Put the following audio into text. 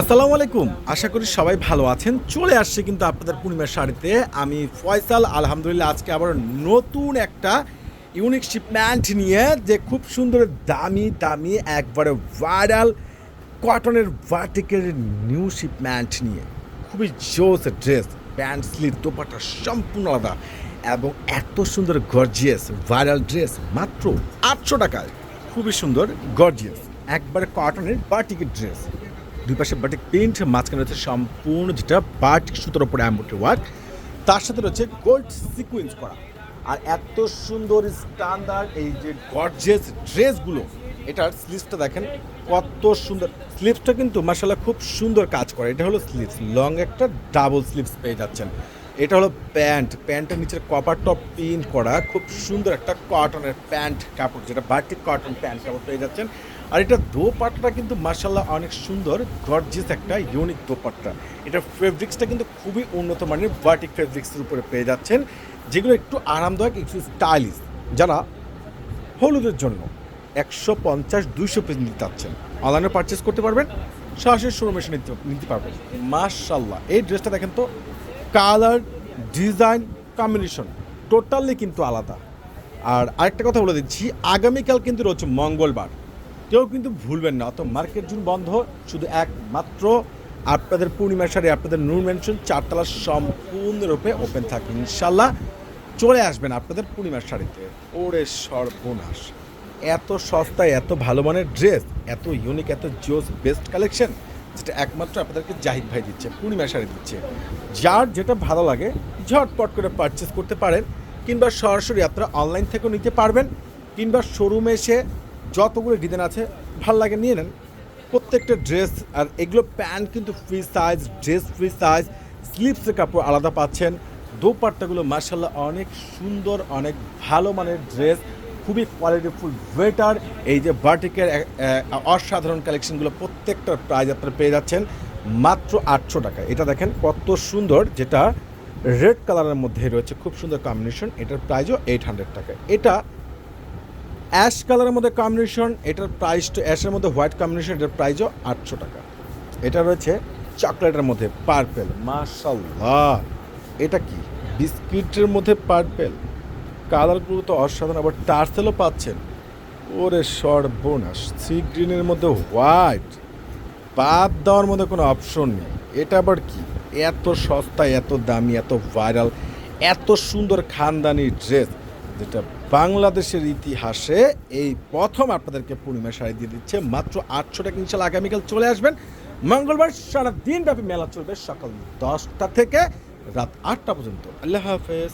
আসসালামু আলাইকুম। আশা করি সবাই ভালো আছেন। চলে আসছে কিন্তু আপনাদের পূর্ণিমার শাড়িতে। আমি ফয়সাল, আলহামদুলিল্লাহ, আজকে আবার নতুন একটা ইউনিক শিপম্যান্ট নিয়ে যে খুব সুন্দর, দামি দামি, একবারে ভাইরাল কটনের ভার্টিকের নিউ শিপম্যান্ট নিয়ে। খুবই জোস ড্রেস প্যান্ট স্লিভ দোপাটা সম্পূর্ণ আলাদা এবং এত সুন্দর গর্জিয়াস ভাইরাল ড্রেস মাত্র আটশো টাকায়। খুবই সুন্দর গর্জিয়াস একবারে কটনের বাটিকের ড্রেস দুই পাশে বাটিক প্রিন্ট, মাঝখানে রয়েছে সম্পূর্ণ যেটা বাটিক সুতোর উপরে অ্যাম্বোট্রি ওয়ার্ক। তার সাথে রয়েছে গোল্ড সিকুয়েন্স করা। আর এত সুন্দর স্ট্যান্ডার্ড এই যে গর্জেস ড্রেসগুলো এটার স্লিভসটা দেখেন কত সুন্দর। স্লিভসটা কিন্তু মার্শাল্লাহ খুব সুন্দর কাজ করে। এটা হলো স্লিভস লং একটা ডাবল স্লিভস পেয়ে যাচ্ছেন। এটা হলো প্যান্ট। প্যান্টের নিচের কপার টপ প্রিন্ট করা খুব সুন্দর একটা কটনের প্যান্ট কাপড়, যেটা বাটিক কটন প্যান্ট কাপড় পেয়ে যাচ্ছেন। আর এটা দোপাট্টাটা কিন্তু মার্শাল্লাহ অনেক সুন্দর গর্জিয়াস একটা ইউনিক দোপাট্টা। এটা ফেব্রিক্সটা কিন্তু খুবই উন্নত মানের বাটিক ফেব্রিক্সের উপরে পেয়ে যাচ্ছেন, যেগুলো একটু আরামদায়ক, একটু স্টাইলিশ যারা হলুদের জন্য একশো পঞ্চাশ, দুইশো পিস নিতে চাচ্ছেন অনলাইনে পারচেস করতে পারবেন, সরাসরি শোরুমে এসে নিতে নিতে পারবেন। মার্শাল্লাহ এই ড্রেসটা দেখেন তো কালার ডিজাইন কম্বিনেশন টোটালি কিন্তু আলাদা। আর আরেকটা কথা বলে দিচ্ছি, আগামীকাল কিন্তু রয়েছে মঙ্গলবার। কেউ কিন্তু ভুলবেন না। অত মার্কেট জুন বন্ধ, শুধু একমাত্র। আপনাদের পূর্ণিমা সারি আপনাদের নূর মেনশন চারতলা সম্পূর্ণরূপে ওপেন থাকে ইনশাল্লাহ চলে আসবেন আপনাদের পূর্ণিমার শাড়িতে। ওরে সর্বনাশ। এত সস্তায়, এত ভালো মানের ড্রেস এত ইউনিক এত জোস বেস্ট কালেকশন যেটা একমাত্র আপনাদেরকে জাহিদ ভাই দিচ্ছে পূর্ণিমা শাড়ি দিচ্ছে। যার যেটা ভালো লাগে, ঝটপট করে পারচেস করতে পারেন, কিংবা সরাসরি আপনারা অনলাইন থেকেও নিতে পারবেন, কিংবা শোরুমে এসে যতগুলো ডিজাইন আছে, ভালো লাগে, নিয়ে নেন। প্রত্যেকটা ড্রেস আর এগুলো প্যান্ট কিন্তু free size dress free size স্লিপসের কাপড় আলাদা পাচ্ছেন। দোপাট্টাগুলো মার্শাল্লাহ অনেক সুন্দর, অনেক ভালো মানের ড্রেস খুবই কোয়ালিটিফুল ওয়েটার এই যে বাটিকের অসাধারণ কালেকশনগুলো প্রত্যেকটার প্রাইজ আপনারা পেয়ে যাচ্ছেন। মাত্র আটশো টাকা। এটা দেখেন কত সুন্দর, যেটা রেড কালারের মধ্যে রয়েছে। খুব সুন্দর কম্বিনেশন এটার প্রাইজও এইট হান্ড্রেড টাকা। এটা অ্যাশ কালারের মধ্যে কম্বিনেশন এটার প্রাইস অ্যাশের মধ্যে হোয়াইট কম্বিনেশন এটার প্রাইসও আটশো টাকা। এটা রয়েছে চকলেটের মধ্যে পার্পেল মাশাল্লাহ এটা কি? বিস্কিটের মধ্যে পার্পেল কালারগুলো তো অসাধারণ, আবার টার্সেলও পাচ্ছেন। ওরে সর্বনাশ সি গ্রিনের মধ্যে হোয়াইট বাদ দেওয়ার মধ্যে কোনো অপশন নেই। এটা আবার কি? এত সস্তা, এত দামি, এত ভাইরাল এত সুন্দর খানদানি ড্রেস যেটা বাংলাদেশের ইতিহাসে এই প্রথম আপনাদেরকে পূর্ণিমা শাড়ি দিয়ে দিচ্ছে মাত্র আটশো টাকা। ইনশাল আগামীকাল চলে আসবেন। মঙ্গলবার সারা দিনব্যাপী মেলা চলবে সকাল দশটা থেকে রাত আটটা পর্যন্ত। আল্লাহ হাফেজ।